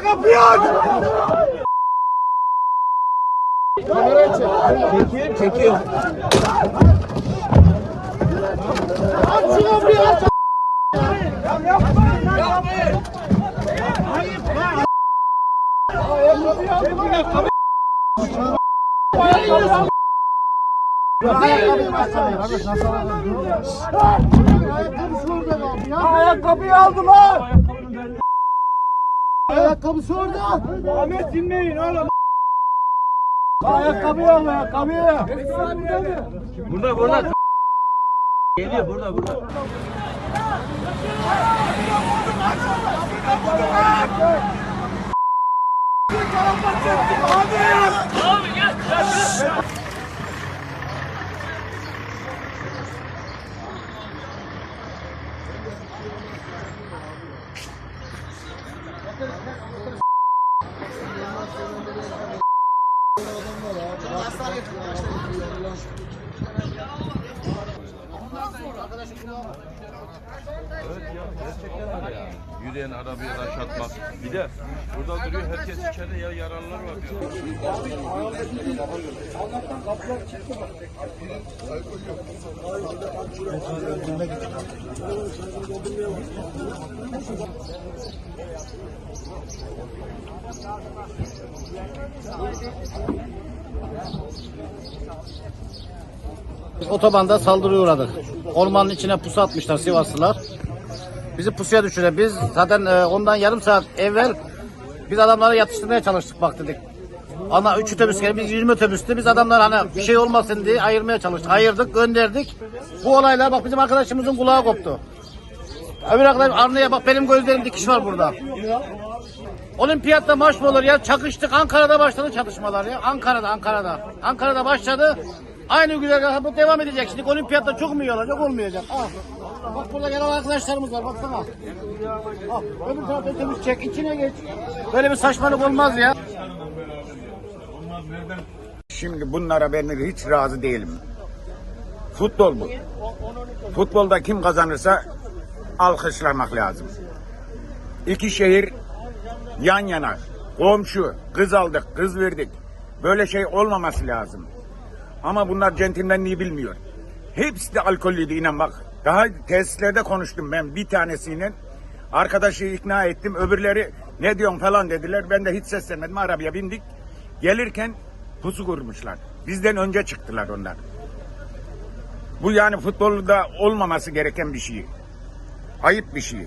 Ayak kapıyı aç! Çekiyor, çekiyor. Aç şu kapıyı aç! Ayakkabıyı aldılar. Ayakkabısı orada. Ahmet dinleyin oğlum. Ayakkabıyı al ayakkabıyı. Burada burada. Geliyor burada burada. Yürüyen arabaya taş atmak. Bir de burada duruyor herkes içeride ya yaralılar var Otobanda saldırıya uğradık. Ormanın içine pusu atmışlar Sivaslılar. Bizi pusuya düşürdü. Biz zaten e, ondan yarım saat evvel biz adamları yatıştırmaya çalıştık bak dedik. Ana 3 otobüs geldi. Biz 20 otobüstü. Biz adamlar hani bir şey olmasın diye ayırmaya çalıştık. Ayırdık, gönderdik. Bu olaylar bak bizim arkadaşımızın kulağı koptu. Öbür arkadaş Arna'ya bak benim gözlerim dikiş var burada. Olimpiyatta maç mı olur ya? Çakıştık. Ankara'da başladı çatışmalar ya. Ankara'da, Ankara'da. Ankara'da başladı. Aynı güzel bu devam edecek. Şimdi olimpiyatta çok mu iyi olacak? Olmayacak. Ah. Bak burada gelen arkadaşlarımız var. Baksana. Bak öbür tarafta otobüs çek. içine geç. Böyle bir saçmalık olmaz ya. Şimdi bunlara ben hiç razı değilim. Futbol bu. Futbolda kim kazanırsa alkışlamak lazım. İki şehir yan yana, komşu, kız aldık, kız verdik. Böyle şey olmaması lazım. Ama bunlar centilmenliği bilmiyor. Hepsi de alkollüydü inan bak. Daha tesislerde konuştum ben bir tanesiyle. Arkadaşı ikna ettim. Öbürleri ne diyorsun falan dediler. Ben de hiç seslenmedim. Arabaya bindik. Gelirken pusu kurmuşlar. Bizden önce çıktılar onlar. Bu yani futbolda olmaması gereken bir şey. Ayıp bir şey.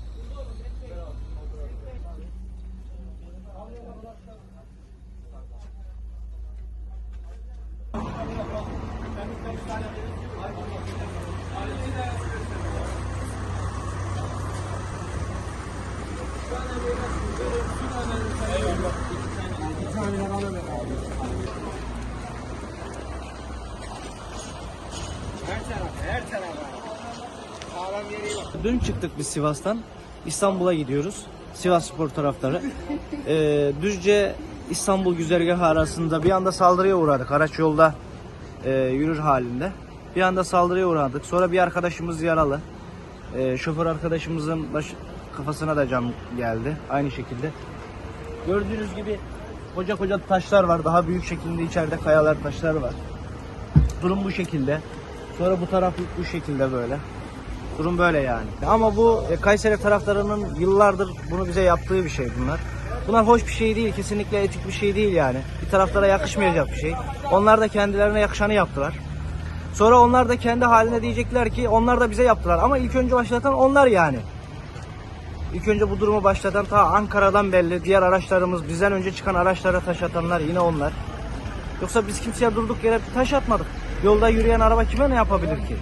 Dün çıktık biz Sivas'tan. İstanbul'a gidiyoruz. Sivas Spor taraftarı. Ee, Düzce İstanbul güzergahı arasında bir anda saldırıya uğradık. Araç yolda e, yürür halinde. Bir anda saldırıya uğradık. Sonra bir arkadaşımız yaralı. Ee, şoför arkadaşımızın baş, kafasına da cam geldi. Aynı şekilde. Gördüğünüz gibi koca koca taşlar var. Daha büyük şekilde içeride kayalar taşlar var. Durum bu şekilde. Sonra bu taraf bu şekilde böyle. Durum böyle yani. Ama bu e, Kayseri taraftarının yıllardır bunu bize yaptığı bir şey bunlar. Bunlar hoş bir şey değil, kesinlikle etik bir şey değil yani. Bir taraftara yakışmayacak bir şey. Onlar da kendilerine yakışanı yaptılar. Sonra onlar da kendi haline diyecekler ki onlar da bize yaptılar. Ama ilk önce başlatan onlar yani. İlk önce bu durumu başlatan ta Ankara'dan belli. Diğer araçlarımız bizden önce çıkan araçlara taş atanlar yine onlar. Yoksa biz kimseye durduk yere taş atmadık. Yolda yürüyen araba kime ne yapabilir ki?